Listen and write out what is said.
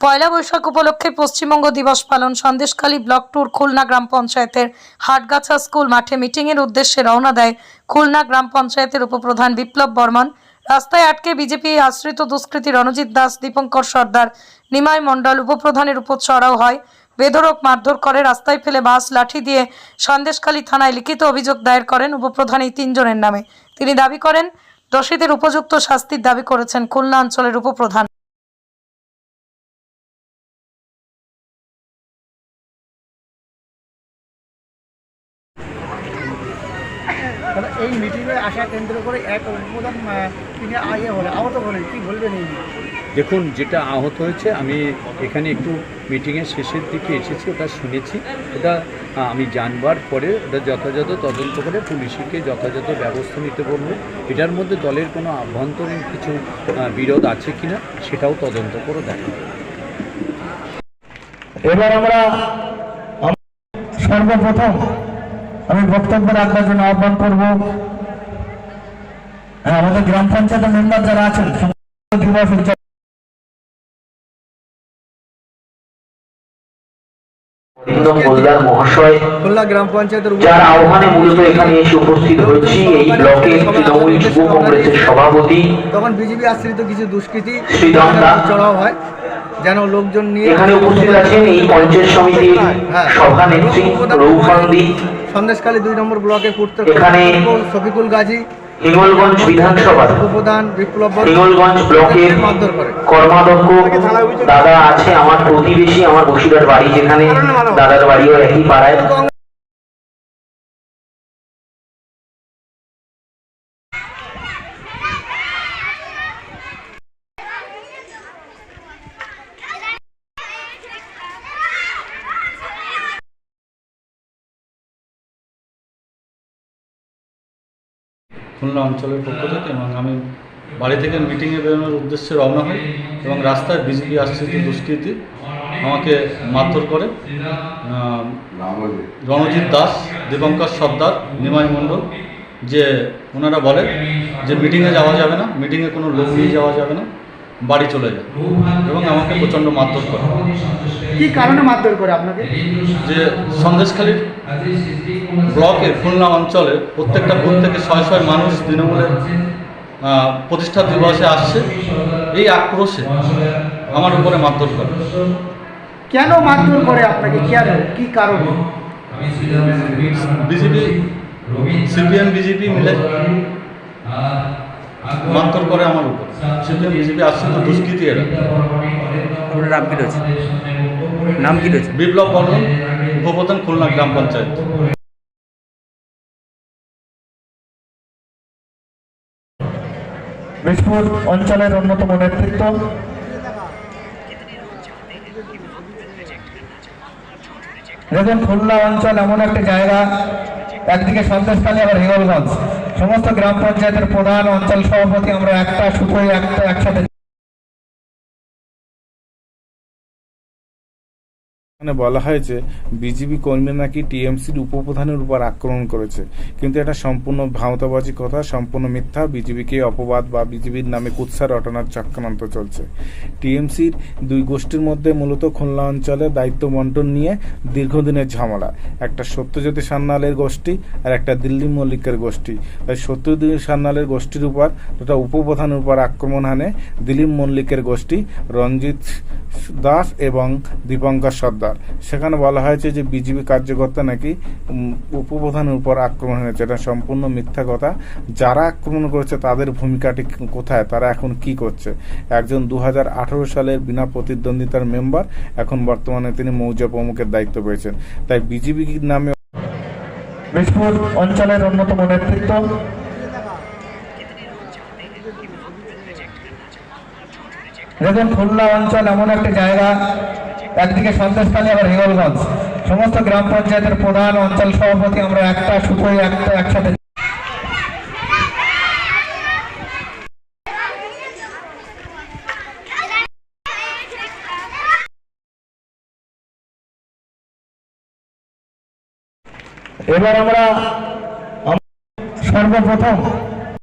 পয়লা বৈশাখ উপলক্ষে পশ্চিমবঙ্গ দিবস পালন সন্দেশখালী ব্লক টুর খুলনা গ্রাম পঞ্চায়েতের হাটগাছা স্কুল মাঠে মিটিংয়ের উদ্দেশ্যে রওনা দেয় খুলনা গ্রাম পঞ্চায়েতের উপপ্রধান বিপ্লব বর্মন। রাস্তায় আটকে বিজেপি আশ্রিত দুষ্কৃতী রণজিৎ দাস, দীপঙ্কর সর্দার, নিমাই মণ্ডল উপপ্রধানের উপর চড়াও হয়। বেধরক মারধর করে, রাস্তায় ফেলে বাস, লাঠি দিয়ে সন্দেশখালী থানায় লিখিত অভিযোগ দায়ের করেন উপপ্রধান এই তিনজনের নামে। তিনি দাবি করেন, দোষীদের উপযুক্ত শাস্তির দাবি করেছেন খুলনা অঞ্চলের উপপ্রধান। তাহলে এই মিটিংয়ে আসা কেন্দ্র করে এক আহ, তিনি আগে হলে আহত হলেন কি বলবেন এই দেখুন যেটা আহত হয়েছে আমি এখানে একটু মিটিংয়ের শেষের দিকে এসেছি ওটা শুনেছি। ওটা আমি জানবার পরে ওটা যথাযথ তদন্ত করে পুলিশকে যথাযথ ব্যবস্থা নিতে বলব। এটার মধ্যে দলের কোনো আভ্যন্তরীণ কিছু বিরোধ আছে কিনা সেটাও তদন্ত করে দেখা এবার আমরা সর্বপ্রথম আমি বক্তব্য রাখবার জন্য আহ্বান করব। হ্যাঁ, আমাদের গ্রাম পঞ্চায়েতের মেম্বার যারা আছেন দিবস খুলনা গ্রাম পঞ্চায়েতের যার আহ্বানে মূলত এখানে এসে উপস্থিত হয়েছি এই ব্লকের তৃণমূল যুব কংগ্রেসের সভাপতি। তখন বিজেপি আশ্রিত কিছু দুষ্কৃতী চড়াও হয় যেন লোকজন নিয়ে এখানে উপস্থিত আছেন এই পঞ্চায়েত সমিতির হ্যাঁ। সভানেত্রী রৌফান্দি সন্দেশখালী দুই নম্বর ব্লকে পূর্ত এখানে- শফিকুল গাজী হিঙ্গলগঞ্জ বিধানসভা। হিঙ্গলগঞ্জ ব্লকের কর্মাধ্যক্ষ দাদা আছে আমার প্রতিবেশী আমার বসিরহাট বাড়ি যেখানে দাদার বাড়িও একই পাড়ায়। খুলনা অঞ্চলের পক্ষ থেকে এবং আমি বাড়ি থেকে মিটিংয়ে বেরোনোর উদ্দেশ্যে রওনা হই এবং রাস্তায় বিজেপি আশ্রিত দুষ্কৃতি, আমাকে মারধর করে রণজিৎ দাস দীপঙ্কর সর্দার, নিমাই মণ্ডল, যে ওনারা বলে যে মিটিংয়ে যাওয়া যাবে না মিটিংয়ে কোনো লোক নিয়ে যাওয়া যাবে না। বাড়ি চলে যায় এবং আমাকে প্রচণ্ড মারধর করে। কি কারণে মারধর করে আপনাকে? যে সন্দেশখালীর ব্লকে খুলনা অঞ্চলে প্রত্যেকটা বুথ থেকে ছয় ছয় মানুষ তৃণমূলের প্রতিষ্ঠা দিবসে আসছে। এই আক্রোশে আমার উপরে মারধর করে। কেন মারধর করে আপনাকে? কেন? কি কারণে? বিজেপি সিপিএম বিজেপি মিলে মারধর করে আমার উপর। সিপিএম বিজেপি আসছে তো দুষ্কৃতি এরা। আপনার নাম কি রয়েছে? নাম কি রয়েছে? বিপ্লব বর্মন উপপ্রধান খুলনা গ্রাম পঞ্চায়েত। বিষ্ণুর অঞ্চলের অন্যতম নেতৃত্ব। দেখুন খুলনা অঞ্চল এমন একটা জায়গা একদিকে সন্দেশখালী, আবার হিঙ্গলগঞ্জ। সমস্ত গ্রাম পঞ্চায়েতের প্রধান অঞ্চল সভাপতি আমরা একটা সুতোই একটা একসাথে এখানে বলা হয়েছে বিজেপি কর্মী নাকি টিএমসির উপপ্রধানের উপর আক্রমণ করেছে। কিন্তু এটা সম্পূর্ণ ভাওতাবাজি কথা, সম্পূর্ণ মিথ্যা। বিজেপিকে অপবাদ বা বিজেপির নামে কুৎসা রটনার চক্রান্ত চলছে। টিএমসির দুই গোষ্ঠীর মধ্যে মূলত খুলনা অঞ্চলে দায়িত্ব বন্টন নিয়ে দীর্ঘদিনের ঝামেলা। একটা সত্যজ্যোতি সান্যালের গোষ্ঠী আর একটা দিল্লি মল্লিকের গোষ্ঠী। তাই সত্যজ্যোতি সান্যালের গোষ্ঠীর উপর তথা উপপ্রধানের উপর আক্রমণ হানে দিলীপ মল্লিকের গোষ্ঠী রঞ্জিত দাস এবং দীপঙ্কর সর্দার। সেখানে বলা হয়েছে যে বিজেপি কার্যকর্তা নাকি উপপ্রধানের উপর আক্রমণ হয়েছে এটা সম্পূর্ণ মিথ্যা কথা। যারা আক্রমণ করেছে, তাদের ভূমিকাটি কোথায়? তারা এখন কি করছে? একজন দু সালের বিনা প্রতিদ্বন্দ্বিতার মেম্বার, এখন বর্তমানে তিনি মৌজা প্রমুখের দায়িত্ব পেয়েছেন। তাই বিজেপি নামে অঞ্চলের অন্যতম নেতৃত্ব। দেখুন, খুলনা অঞ্চল এমন একটা জায়গা একদিকে সন্দেশখালী, আবার হিঙ্গলগঞ্জ। সমস্ত গ্রাম পঞ্চায়েতের প্রধান অঞ্চল সভাপতি আমরা একটা সুতোই একটা একসাথে এবার আমরা সর্বপ্রথম